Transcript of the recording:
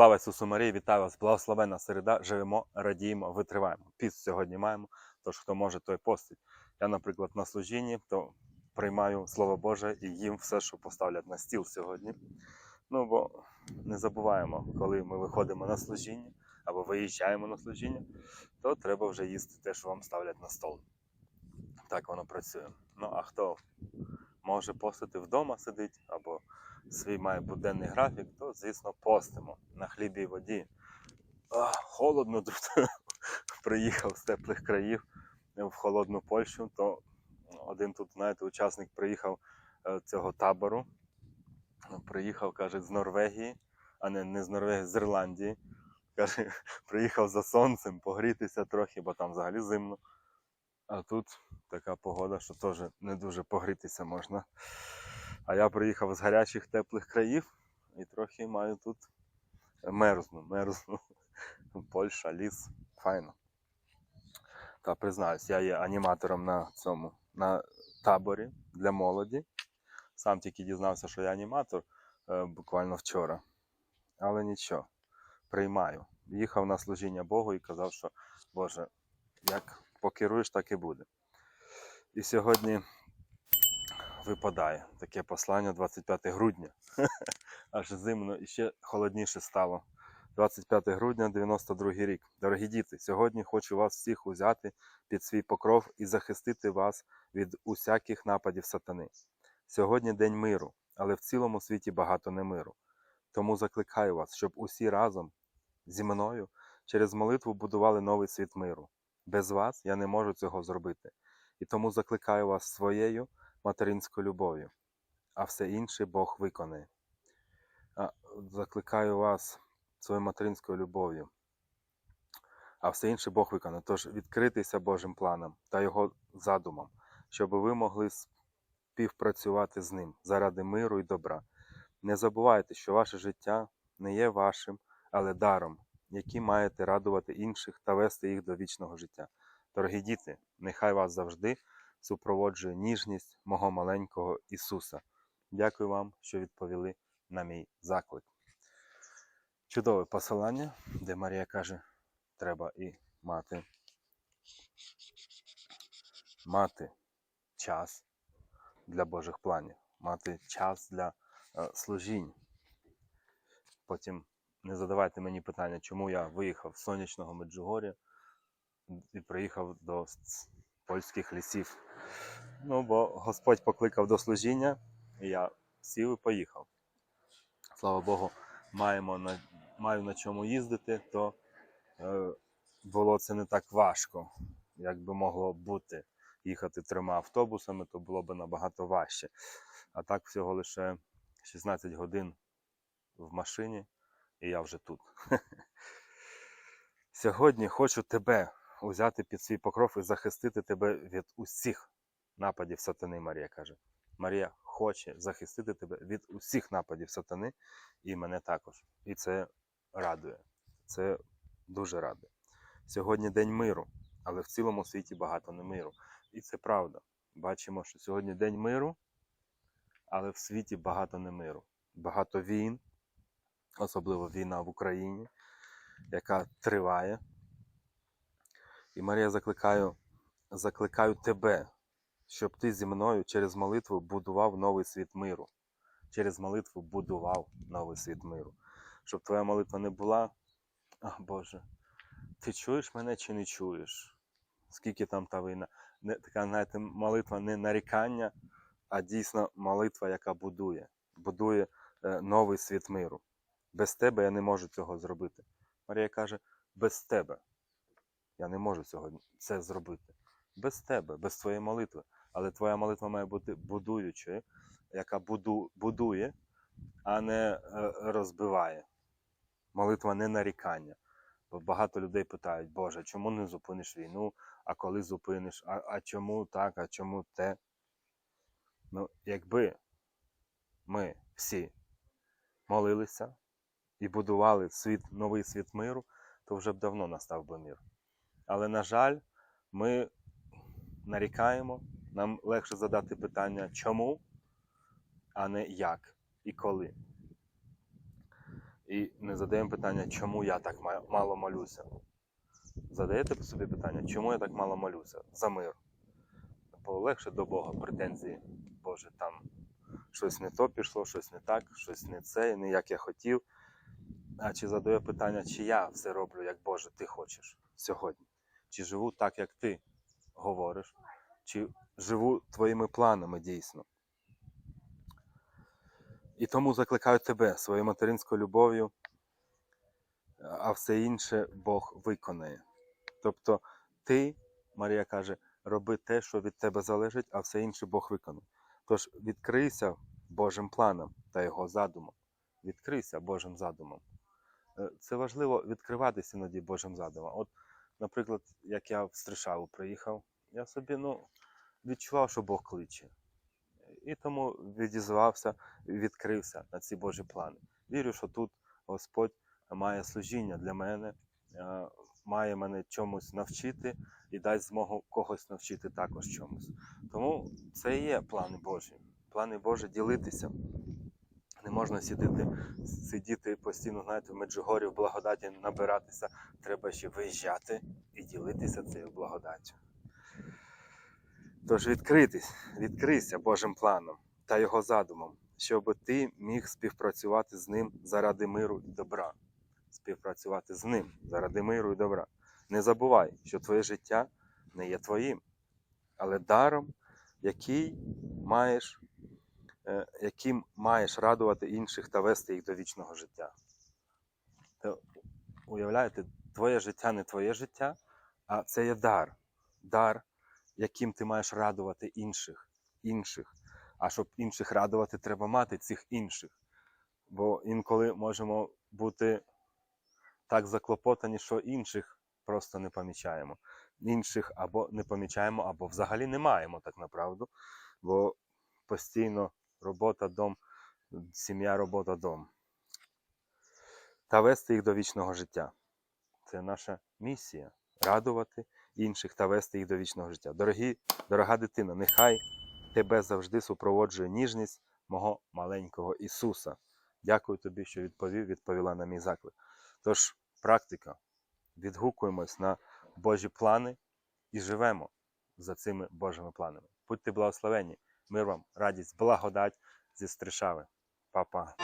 Слава Ісусу Марії, вітаю вас! Благословенна середа. Живемо, радіємо, витриваємо. Піст сьогодні маємо. Тож хто може, той постить. Я, наприклад, на служінні, то приймаю Слово Боже і їм все, що поставлять на стіл сьогодні. Ну бо не забуваємо, коли ми виходимо на служіння або виїжджаємо на служіння, то треба вже їсти те, що вам ставлять на стол. Так воно працює. Ну а хто може постити вдома сидить або свій має буденний графік, то, звісно, постимо на хлібі і воді. А, холодно тут. Приїхав з теплих країв в холодну Польщу, то один тут, знаєте, учасник приїхав е, цього табору. Приїхав, каже, з Норвегії, а не, не з Норвегії, з Ірландії. Каже, приїхав за сонцем погрітися трохи, бо там взагалі зимно. А тут така погода, що теж не дуже погрітися можна. А я приїхав з гарячих теплих країв і трохи маю тут мерзну, мерзну. Польща, ліс, файно. Та признаюсь, я є аніматором на цьому на таборі для молоді. Сам тільки дізнався, що я аніматор е, буквально вчора. Але нічого, приймаю. Їхав на служіння Богу і казав, що Боже, як покеруєш, так і буде. І сьогодні випадає таке послання 25 грудня. Аж зимно і ще холодніше стало. 25 грудня 92 рік. Дорогі діти, сьогодні хочу вас всіх узяти під свій покров і захистити вас від усяких нападів сатани. Сьогодні день миру, але в цілому світі багато не миру. Тому закликаю вас, щоб усі разом зі мною через молитву будували новий світ миру. Без вас я не можу цього зробити. І тому закликаю вас своєю материнською любов'ю, а все інше Бог виконає. Закликаю вас своєю материнською любов'ю, а все інше Бог виконає. Тож відкритися Божим планом та Його задумам, щоб ви могли співпрацювати з ним заради миру і добра. Не забувайте, що ваше життя не є вашим, але даром, який маєте радувати інших та вести їх до вічного життя. Дорогі діти, нехай вас завжди супроводжує ніжність мого маленького Ісуса. Дякую вам, що відповіли на мій заклик. Чудове посилання, де Марія каже, треба і мати, мати час для Божих планів, мати час для е, служінь. Потім не задавайте мені питання, чому я виїхав з сонячного Меджугоря і приїхав до польських лісів. Ну, бо Господь покликав до служіння, і я сів і поїхав. Слава Богу, маємо на, маю на чому їздити, то е, було це не так важко, як би могло бути. Їхати трьома автобусами, то було б набагато важче. А так всього лише 16 годин в машині, і я вже тут. Сьогодні хочу тебе узяти під свій покров і захистити тебе від усіх нападів сатани, Марія каже. Марія хоче захистити тебе від усіх нападів сатани і мене також. І це радує. Це дуже радує. Сьогодні день миру, але в цілому світі багато не миру. І це правда. Бачимо, що сьогодні день миру, але в світі багато не миру. Багато війн, особливо війна в Україні, яка триває. І Марія закликаю, закликаю тебе, щоб ти зі мною через молитву будував новий світ миру. Через молитву будував новий світ миру. Щоб твоя молитва не була, а Боже, ти чуєш мене чи не чуєш? Скільки там та війна? Не, така, знаєте, молитва не нарікання, а дійсно молитва, яка будує, будує е, новий світ миру. Без тебе я не можу цього зробити. Марія каже, без тебе я не можу цього це зробити. Без тебе, без твоєї молитви. Але твоя молитва має бути будуючою, яка буду, будує, а не е, розбиває. Молитва не нарікання. Бо багато людей питають, Боже, чому не зупиниш війну, а коли зупиниш, а, а чому так, а чому те? Ну, якби ми всі молилися і будували світ, новий світ миру, то вже б давно настав би мир. Але, на жаль, ми нарікаємо, нам легше задати питання чому, а не як і коли. і не задаємо питання, чому я так мало молюся. Задаєте собі питання, чому я так мало молюся? За мир. Полегше до Бога претензії. Боже, там щось не то пішло, щось не так, щось не це, не як я хотів. А чи задаю питання, чи я все роблю, як Боже, ти хочеш сьогодні? Чи живу так, як ти говориш, чи живу твоїми планами дійсно? І тому закликаю тебе своєю материнською любов'ю, а все інше Бог виконає. Тобто ти, Марія каже, роби те, що від тебе залежить, а все інше Бог виконає. Тож відкрийся Божим планом та його задумом. Відкрийся Божим задумом. Е, Це важливо відкриватися іноді Божим задумом. От, наприклад, як я в Стришаву приїхав, я собі ну, відчував, що Бог кличе. І тому відізвався, відкрився на ці Божі плани. Вірю, що тут Господь має служіння для мене, е, має мене чомусь навчити і дасть змогу когось навчити також чомусь. Тому це і є плани Божі. Плани Божі ділитися. Не можна сидіти, сидіти постійно, знаєте, в Меджугорі в благодаті набиратися. Треба ще виїжджати і ділитися цією благодаттю. Тож відкритись, відкрийся Божим планом та його задумом, щоб ти міг співпрацювати з ним заради миру і добра. Співпрацювати з ним заради миру і добра. Не забувай, що твоє життя не є твоїм, але даром, який маєш, яким маєш радувати інших та вести їх до вічного життя. Та, уявляєте, твоє життя не твоє життя, а це є дар. Дар, яким ти маєш радувати інших. інших. А щоб інших радувати, треба мати цих інших. Бо інколи можемо бути так заклопотані, що інших просто не помічаємо. Інших або не помічаємо, або взагалі не маємо так направду. Бо постійно робота, дом, сім'я, робота, дом. Та вести їх до вічного життя. Це наша місія радувати інших та вести їх до вічного життя. Дорогі, дорога дитина, нехай тебе завжди супроводжує ніжність мого маленького Ісуса. Дякую тобі, що відповів, відповіла на мій заклик. Тож, практика. Відгукуємось на Божі плани і живемо за цими Божими планами. Будьте благословені, мир вам, радість, благодать зі Стришави. Па-па.